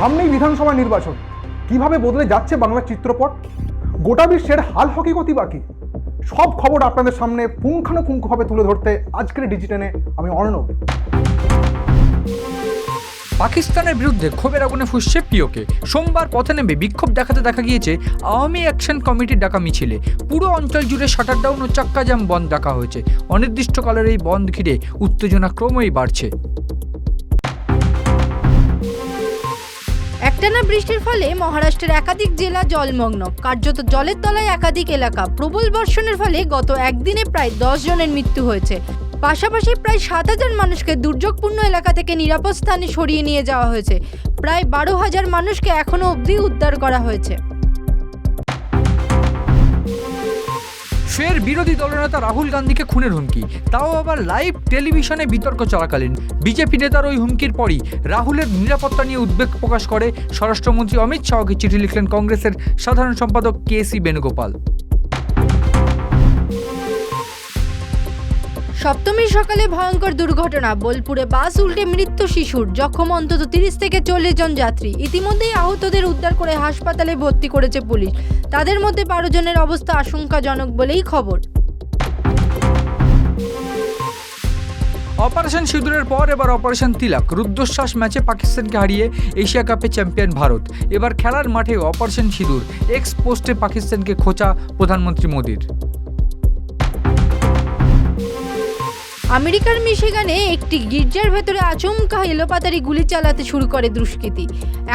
সামনেই বিধানসভা নির্বাচন। কীভাবে বদলে যাচ্ছে বাংলার চিত্রপট? গোটা বিশ্বের হাল হকি গতি বাকি। সব খবর আপনাদের সামনে পুঙ্খানুপুঙ্খভাবে তুলে ধরতে আজকের ডিজিটানে আমি অর্ণব। পাকিস্তানের বিরুদ্ধে ক্ষোভের আগুনে ফুসছে পিওকে। সোমবার পথে নেমে বিক্ষোভ দেখাতে দেখা গিয়েছে আওয়ামী অ্যাকশন কমিটির ডাকা মিছিলে। পুরো অঞ্চল জুড়ে শাটার ডাউন ও চাক্কা জাম বন্ধ ডাকা হয়েছে। অনির্দিষ্টকালের এই বন্ধ ঘিরে উত্তেজনা ক্রমেই বাড়ছে। একটানা বৃষ্টির ফলে মহারাষ্ট্রের একাধিক জেলা জলমগ্ন। কার্যত জলের তলায় একাধিক এলাকা। প্রবল বর্ষণের ফলে গত একদিনে প্রায় দশ জনের মৃত্যু হয়েছে। পাশাপাশি প্রায় সাত হাজার মানুষকে দুর্যোগপূর্ণ এলাকা থেকে নিরাপদ স্থানে সরিয়ে নিয়ে যাওয়া হয়েছে। প্রায় বারো হাজার মানুষকে এখনও অবধি উদ্ধার করা হয়েছে। ফের বিরোধী দলনেতা রাহুল গান্ধীকে খুনের হুমকি। তাও আবার লাইভ টেলিভিশনে বিতর্ক চলাকালীন। বিজেপি নেতার ওই হুমকির পরই রাহুলের নিরাপত্তা নিয়ে উদ্বেগ প্রকাশ করে স্বরাষ্ট্রমন্ত্রী অমিত শাহকে চিঠি লিখলেন কংগ্রেসের সাধারণ সম্পাদক কে সি বেণুগোপাল। সপ্তমীর সকালে ভয়ঙ্কর দুর্ঘটনা। বোলপুরে বাস উল্টে মৃত্যু শিশুর। জখম অন্তত তিরিশ থেকে চল্লিশ জন যাত্রী। ইতিমধ্যেই আহতদের উদ্ধার করে হাসপাতালে ভর্তি করেছে পুলিশ। তাদের মধ্যে বারো জনের অবস্থা আশঙ্কাজনক বলেই খবর। অপারেশন সিঁদুরের পর এবার অপারেশন তিলক। রুদ্ধশ্বাস ম্যাচে পাকিস্তানকে হারিয়ে এশিয়া কাপে চ্যাম্পিয়ন ভারত। এবার খেলার মাঠে অপারেশন সিঁদুর। এক্স পোস্টে পাকিস্তানকে খোঁচা প্রধানমন্ত্রী মোদীর। আমেরিকার মিশিগানে একটি গির্জার ভেতরে আচমকা এলোপাতারি গুলি চালাতে শুরু করে দুষ্কৃতী।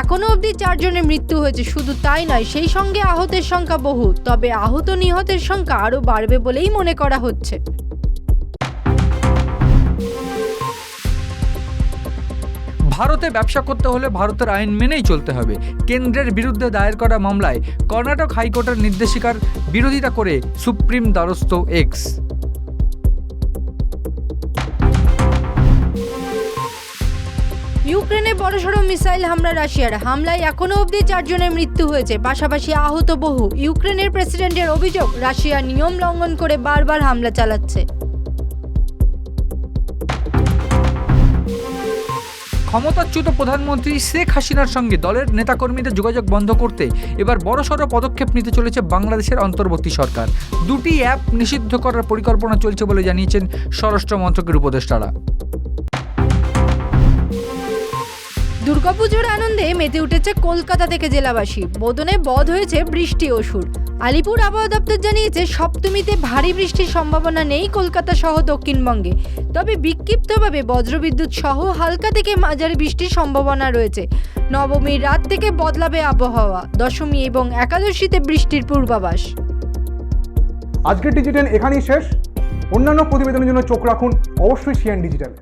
এখনও অবধি চারজনের মৃত্যু হয়েছে, শুধু তাই নয়, সেই সঙ্গে আহতের সংখ্যা বহু, তবে আহত নিহতের সংখ্যা আরও বাড়বে বলেই মনে করা হচ্ছে। ভারতে ব্যবসা করতে হলে ভারতের আইন মেনেই চলতে হবে। কেন্দ্রের বিরুদ্ধে দায়ের করা মামলায় কর্ণাটক হাইকোর্টের নির্দেশিকার বিরোধিতা করে সুপ্রিম দ্বারস্থ এক্স ইউক্রেনে বড়সড় মিসাইল হামলা রাশিয়ার হামলায় এখনও অবধি চারজনের মৃত্যু হয়েছে। পাশাপাশি আহত বহু ইউক্রেনের প্রেসিডেন্টের অভিযোগ, রাশিয়া নিয়ম লঙ্ঘন করে বারবার হামলা চালাচ্ছে। ক্ষমতাচ্যুত প্রধানমন্ত্রী শেখ হাসিনার সঙ্গে দলের নেতাকর্মীদের যোগাযোগ বন্ধ করতে এবার বড়সড় পদক্ষেপ নিতে চলেছে বাংলাদেশের অন্তর্বর্তী সরকার। দুটি অ্যাপ নিষিদ্ধ করার পরিকল্পনা চলছে বলে জানিয়েছেন স্বরাষ্ট্র মন্ত্রকের উপদেষ্টারা। দুর্গাপুজোর আনন্দে মেতে উঠেছে কলকাতা থেকে জেলাবাসী। বোদনে বধ হয়েছে বৃষ্টি অসুর। আলিপুর আবহাওয়া দপ্তর জানিয়েছে, সপ্তমীতে ভারী বৃষ্টির সম্ভাবনা নেই কলকাতা সহ দক্ষিণবঙ্গে। তবে বিক্ষিপ্তভাবে বজ্রবিদ্যুৎ সহ হালকা থেকে মাঝারি বৃষ্টির সম্ভাবনা রয়েছে। নবমীর রাত থেকে বদলাবে আবহাওয়া, দশমী এবং একাদশীতে বৃষ্টির পূর্বাভাস। আজকের ডিজিটাল এখানেই শেষ। অন্যান্য প্রতিবেদনের জন্য চোখ রাখুন, অবশ্যই সিএন ডিজিটালে